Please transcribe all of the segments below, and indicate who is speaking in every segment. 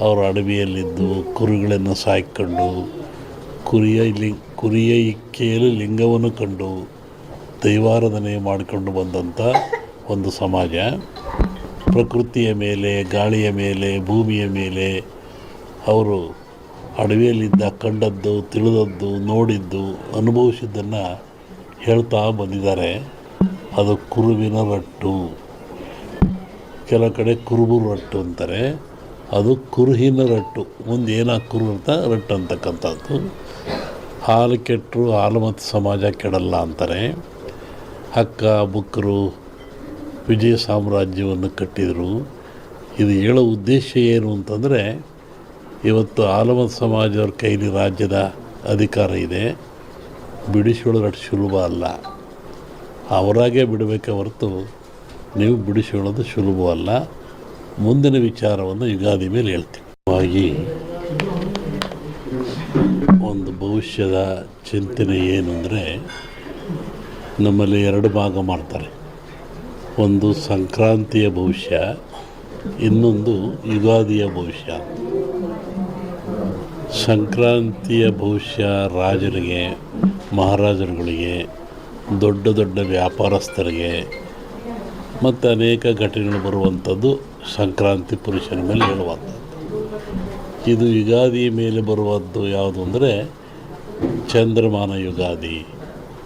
Speaker 1: ಅವರು ಅಡವಿಯಲ್ಲಿದ್ದು ಕುರಿಗಳನ್ನು ಸಾಯ್ಕೊಂಡು ಕುರಿಯ ಲಿ, ಕುರಿಯ ಇಕ್ಕೆಯಲ್ಲಿ ಲಿಂಗವನ್ನು ಕಂಡು ದೈವಾರಾಧನೆ ಮಾಡಿಕೊಂಡು ಬಂದಂಥ ಒಂದು ಸಮಾಜ. ಪ್ರಕೃತಿಯ ಮೇಲೆ, ಗಾಳಿಯ ಮೇಲೆ, ಭೂಮಿಯ ಮೇಲೆ ಅವರು ಅಡವಿಯಲ್ಲಿದ್ದ, ಕಂಡದ್ದು, ತಿಳಿದದ್ದು, ನೋಡಿದ್ದು, ಅನುಭವಿಸಿದ್ದನ್ನು ಹೇಳ್ತಾ ಬಂದಿದ್ದಾರೆ. ಅದು ಕುರುವಿನ ರಟ್ಟು. ಕೆಲವು ಕಡೆ ಕುರುಬು ರಟ್ಟು ಅಂತಾರೆ. ಅದು ಕುರುಹಿನ ರಟ್ಟು. ಮುಂದೆ ಕುರು ಅಂತ ರಟ್ಟು ಅಂತಕ್ಕಂಥದ್ದು. ಹಾಲು ಕೆಟ್ಟರು ಹಾಲು ಮತ್ತು ಸಮಾಜ ಕೆಡಲ್ಲ ಅಂತಾರೆ. ಹಕ್ಕ ಬುಕ್ಕರು ವಿಜಯ ಸಾಮ್ರಾಜ್ಯವನ್ನು ಕಟ್ಟಿದರು. ಇದು ಹೇಳೋ ಉದ್ದೇಶ ಏನು ಅಂತಂದರೆ, ಇವತ್ತು ಆಲಮತ್ ಸಮಾಜವ್ರ ಕೈಲಿ ರಾಜ್ಯದ ಅಧಿಕಾರ ಇದೆ. ಬಿಡಿಸಿಕೊಳ್ಳೋದು ಸುಲಭ ಅಲ್ಲ. ಅವರಾಗೆ ಬಿಡಬೇಕೆ ಹೊರತು, ನೀವು ಬಿಡಿಸ್ಕೊಳ್ಳೋದು ಸುಲಭವಲ್ಲ. ಮುಂದಿನ ವಿಚಾರವನ್ನು ಯುಗಾದಿ ಮೇಲೆ ಹೇಳ್ತೀವಿ ಒಂದು ಭವಿಷ್ಯದ ಚಿಂತನೆ ಏನು ಅಂದರೆ ನಮ್ಮಲ್ಲಿ ಎರಡು ಭಾಗ ಮಾಡ್ತಾರೆ. ಒಂದು ಸಂಕ್ರಾಂತಿಯ ಭವಿಷ್ಯ, ಇನ್ನೊಂದು ಯುಗಾದಿಯ ಭವಿಷ್ಯ. ಸಂಕ್ರಾಂತಿಯ ಭವಿಷ್ಯ ರಾಜರಿಗೆ, ಮಹಾರಾಜರುಗಳಿಗೆ, ದೊಡ್ಡ ದೊಡ್ಡ ವ್ಯಾಪಾರಸ್ಥರಿಗೆ, ಮತ್ತು ಅನೇಕ ಘಟನೆಗಳು ಬರುವಂಥದ್ದು ಸಂಕ್ರಾಂತಿ ಪುರುಷನ ಮೇಲೆ ಹೇಳುವಂಥದ್ದು. ಇದು ಯುಗಾದಿ ಮೇಲೆ ಬರುವದ್ದು ಯಾವುದು ಅಂದರೆ ಚಂದ್ರಮಾನ ಯುಗಾದಿ.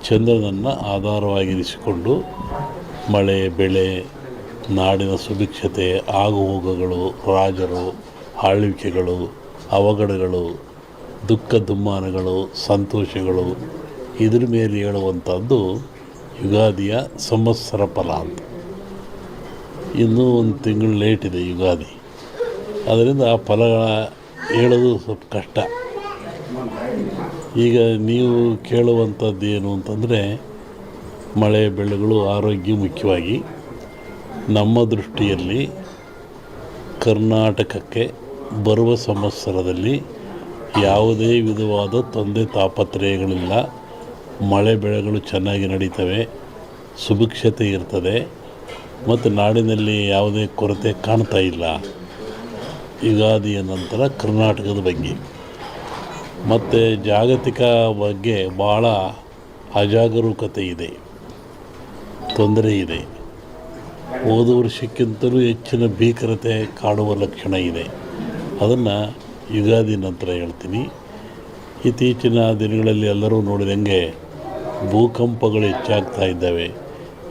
Speaker 1: ಚಂದ್ರನನ್ನು ಆಧಾರವಾಗಿರಿಸಿಕೊಂಡು ಮಳೆ, ಬೆಳೆ, ನಾಡಿನ ಸುಭಿಕ್ಷತೆ, ಆಗುಹೋಗುಗಳು, ರಾಜರು, ಆಳ್ವಿಕೆಗಳು, ಅವಘಡಗಳು, ದುಃಖ ದುಮ್ಮಾನಗಳು, ಸಂತೋಷಗಳು, ಇದ್ರ ಮೇಲೆ ಹೇಳುವಂಥದ್ದು ಯುಗಾದಿಯ ಸಂವತ್ಸರ ಫಲ ಅಂತ. ಇನ್ನೂ ಒಂದು ತಿಂಗಳು ಲೇಟ್ ಇದೆ ಯುಗಾದಿ. ಅದರಿಂದ ಆ ಫಲಗಳ ಹೇಳೋದು ಸ್ವಲ್ಪ ಕಷ್ಟ. ಈಗ ನೀವು ಕೇಳುವಂಥದ್ದು ಏನು ಅಂತಂದರೆ, ಮಳೆ ಬೆಳೆಗಳು ಆರೋಗ್ಯ ಮುಖ್ಯವಾಗಿ. ನಮ್ಮ ದೃಷ್ಟಿಯಲ್ಲಿ ಕರ್ನಾಟಕಕ್ಕೆ ಬರುವ ಸಂವತ್ಸರದಲ್ಲಿ ಯಾವುದೇ ವಿಧವಾದ ತೊಂದರೆ ತಾಪತ್ರಯಗಳಿಲ್ಲ. ಮಳೆ ಬೆಳೆಗಳು ಚೆನ್ನಾಗಿ ನಡೀತವೆ. ಸುಭಿಕ್ಷತೆ ಇರ್ತದೆ. ಮತ್ತು ನಾಡಿನಲ್ಲಿ ಯಾವುದೇ ಕೊರತೆ ಕಾಣ್ತಾ ಇಲ್ಲ. ಯುಗಾದಿಯ ನಂತರ ಕರ್ನಾಟಕದ ಬಗ್ಗೆ. ಮತ್ತು ಜಾಗತಿಕ ಬಗ್ಗೆ ಭಾಳ ಅಜಾಗರೂಕತೆ ಇದೆ. ತೊಂದರೆ ಇದೆ. ಹೋದ ವರ್ಷಕ್ಕಿಂತಲೂ ಹೆಚ್ಚಿನ ಭೀಕರತೆ ಕಾಡುವ ಲಕ್ಷಣ ಇದೆ. ಅದನ್ನು ಯುಗಾದಿ ನಂತರ ಹೇಳ್ತೀನಿ. ಇತ್ತೀಚಿನ ದಿನಗಳಲ್ಲಿ ಎಲ್ಲರೂ ನೋಡಿದಂಗೆ ಭೂಕಂಪಗಳು ಹೆಚ್ಚಾಗ್ತಾ ಇದ್ದಾವೆ.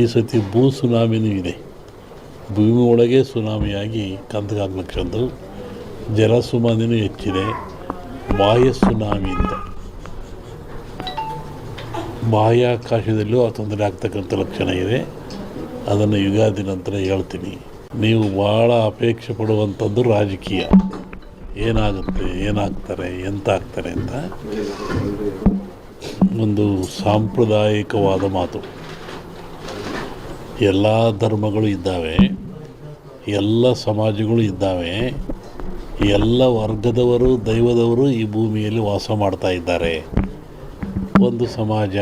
Speaker 1: ಈ ಸತಿ ಭೂ ಸುನಾಮಿನೂ ಇದೆ. ಭೂಮಿ ಒಳಗೆ ಸುನಾಮಿಯಾಗಿ ಕಂದಗಾಗ್ಲಕ್ಷಂದು ಜಲ ಸುನಾಮಿನೂ ಹೆಚ್ಚಿದೆ. ಬಾಹ್ಯ ಸುನಾಮಿ ಅಂತ. ಬಾಹ್ಯಾಕಾಶದಲ್ಲೂ ಆ ತೊಂದರೆ ಆಗ್ತಕ್ಕಂಥ ಲಕ್ಷಣ ಇದೆ. ಅದನ್ನು ಯುಗಾದಿ ನಂತರ ಹೇಳ್ತೀನಿ. ನೀವು ಭಾಳ ಅಪೇಕ್ಷೆ ಪಡುವಂಥದ್ದು ರಾಜಕೀಯ. ಏನಾಗುತ್ತೆ, ಏನಾಗ್ತಾರೆ ಎಂತ ಆಗ್ತಾರೆ ಅಂತ. ಒಂದು ಸಾಂಪ್ರದಾಯಿಕವಾದ ಮಾತು. ಎಲ್ಲ ಧರ್ಮಗಳು ಇದ್ದಾವೆ, ಎಲ್ಲ ಸಮಾಜಗಳು ಇದ್ದಾವೆ, ಎಲ್ಲ ವರ್ಗದವರು, ದೈವದವರು ಈ ಭೂಮಿಯಲ್ಲಿ ವಾಸ ಮಾಡ್ತಾ ಇದ್ದಾರೆ. ಒಂದು ಸಮಾಜ